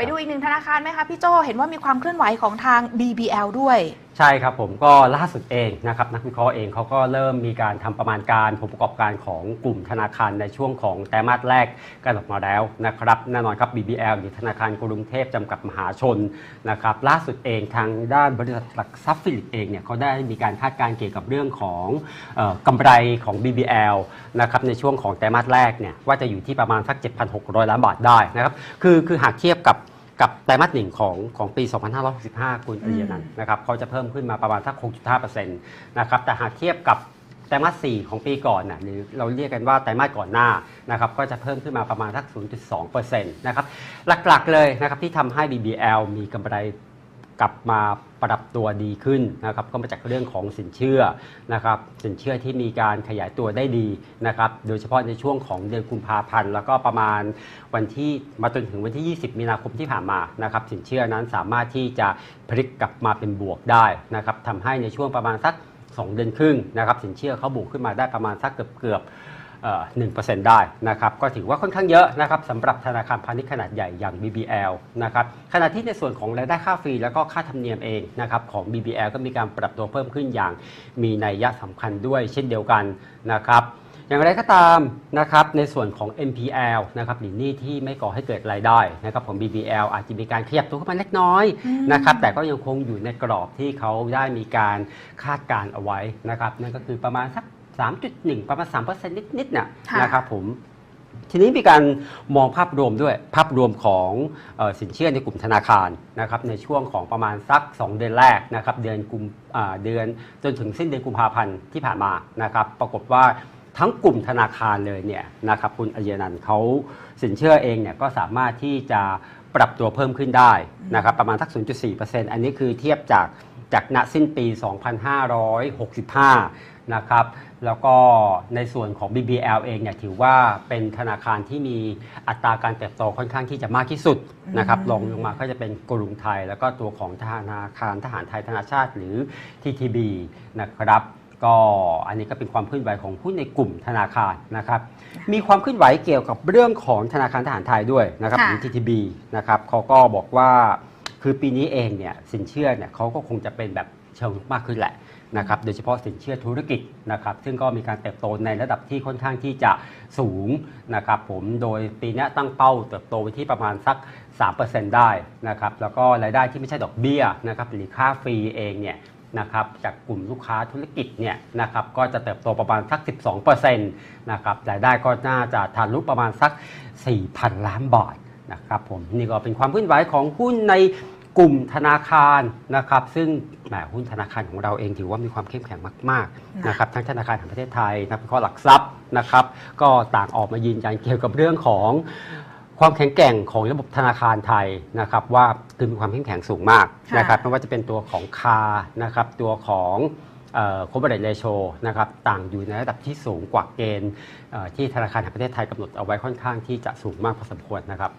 ไปดูอีกหนึ่งธนาคารไหมคะพี่โจเห็นว่ามีความเคลื่อนไหวของทาง BBL ด้วย ใช่ครับผมก็ล่าสุดเองนะครับนักวิเคราะห์เองเขาก็เริ่มมีการทำประมาณการผลประกอบการของกลุ่มธนาคารในช่วงของไตรมาสแรกกันออกมาแล้วนะครับแน่นอนครับ BBL หรือธนาคารกรุงเทพจำกัดมหาชนนะครับล่าสุดเองทางด้านบริษัทหลักทรัพย์ฟิลิปเองเนี่ยเขาได้มีการคาดการณ์เกี่ยวกับเรื่องของออกำไรของ BBL นะครับในช่วงของไตรมาสแรกเนี่ยว่าจะอยู่ที่ประมาณสัก 7,600 ล้านบาทได้นะครับคือคือหากเทียบกับ กับไตรมาสหนึ่งของของปี 2565 คุณอริยนันท์นะครับเขาจะเพิ่มขึ้นมาประมาณสัก6.5%นะครับแต่หากเทียบกับไตรมาส 4 ของปีก่อนนะหรือเราเรียกกันว่าไตรมาสก่อนหน้านะครับก็จะเพิ่มขึ้นมาประมาณสัก 0.2%นะครับหลักๆเลยนะครับที่ทำให้ BBL มีกำไร กลับมาปรับตัวดีขึ้นนะครับก็มาจากเรื่องของสินเชื่อนะครับสินเชื่อที่มีการขยายตัวได้ดีนะครับโดยเฉพาะในช่วงของเดือนกุมภาพันธ์แล้วก็ประมาณวันที่มาจนถึงวันที่ 20 มีนาคมที่ผ่านมานะครับสินเชื่อนั้นสามารถที่จะพลิกกลับมาเป็นบวกได้นะครับทำให้ในช่วงประมาณสัก 2 เดือนครึ่งนะครับสินเชื่อเขาบวกขึ้นมาได้ประมาณสักเกือบเกือบ หนึ่งเปอร์เซ็นต์ได้นะครับก็ถือว่าค่อนข้างเยอะนะครับสำหรับธนาคารพาณิชย์ขนาดใหญ่อย่าง BBL นะครับขณะที่ในส่วนของรายได้ค่าฟรีแล้วก็ค่าธรรมเนียมเองนะครับของ BBL ก็มีการปรับตัวเพิ่มขึ้นอย่างมีนัยยะสำคัญด้วยเช่นเดียวกันนะครับอย่างไรก็ตามนะครับในส่วนของ NPL นะครับหรือหนี้ที่ไม่ก่อให้เกิดรายได้นะครับของ BBL อาจจะมีการขยับตัวขึ้นมาเล็กน้อยอืมนะครับแต่ก็ยังคงอยู่ในกรอบที่เขาได้มีการคาดการณ์เอาไว้นะครับนั่นก็คือประมาณสัก 3.1 ประมาณ3%นิดๆน่ะค่ะนะครับผมทีนี้มีการมองภาพรวมด้วยภาพรวมของเออสินเชื่อในกลุ่มธนาคารนะครับในช่วงของประมาณสัก 2 เดือนแรกนะครับเดือนกุมอ่าเดือนจนถึงสิ้นเดือนกุมภาพันธ์ที่ผ่านมานะครับปรากฏว่าทั้งกลุ่มธนาคารเลยเนี่ยนะครับคุณอัยนันท์เขาสินเชื่อเองเนี่ยก็สามารถที่จะปรับตัวเพิ่มขึ้นได้นะครับประมาณสัก 0.4%อันนี้คือเทียบจากจากณสิ้นปี 2565 นะครับ แล้วก็ในส่วนของ BBL เองเนี่ยถือว่าเป็นธนาคารที่มีอัตราการเติบโตค่อนข้างที่จะมากที่สุดนะครับอืมรองลงมาก็จะเป็นกรุงไทย แล้วก็ตัวของธนาคารทหารไทยธนาชาติหรือ TTB นะครับก็อันนี้ก็เป็นความเคลื่อนไหวของหุ้นในกลุ่มธนาคารนะครับ มีความเคลื่อนไหวเกี่ยวกับเรื่องของธนาคารทหารไทยด้วยนะครับค่ะหรือ TTB นะครับเขาก็บอกว่าคือปีนี้เองเนี่ยสินเชื่อเนี่ยเขาก็คงจะเป็นแบบเชิงลุกมากขึ้นแหละ นะครับโดยเฉพาะสินเชื่อธุรกิจนะครับซึ่งก็มีการเติบโตในระดับที่ค่อนข้างที่จะสูงนะครับผมโดยปีเนี้ยตั้งเป้าเติบโตไปที่ประมาณสัก 3%ได้นะครับแล้วก็รายได้ที่ไม่ใช่ดอกเบี้ยนะครับหรือค่าฟรีเองเนี่ยนะครับจากกลุ่มลูกค้าธุรกิจเนี่ยนะครับก็จะเติบโตประมาณสัก 12%นะครับรายได้ก็น่าจะทะลุประมาณสัก 4,000 ล้านบาทนะครับผมนี่ก็เป็นความเคลื่อนไหวของหุ้นใน กลุ่มธนาคารนะครับซึ่งแหมหุ้นธนาคารของเราเองถือว่ามีความเข้มแข็งมากๆนะครับทั้งธนาคารแห่งประเทศไทยนักวิเคราะห์หลักทรัพย์นะครับ ก็ต่างออกมายืนยันเกี่ยวกับเรื่องของความแข็งแกร่งของระบบธนาคารไทยนะครับว่าคือมีความเข้มแข็งสูงมากค่ะนะครับไม่ว่าจะเป็นตัวของคานะครับตัวของโคเบรตเลโชนะครับต่างอยู่ในระดับที่สูงกว่าเกณฑ์เอ่อที่ธนาคารแห่งประเทศไทยกำหนดเอาไว้ค่อนข้างที่จะสูงมากพอสมควรนะครับ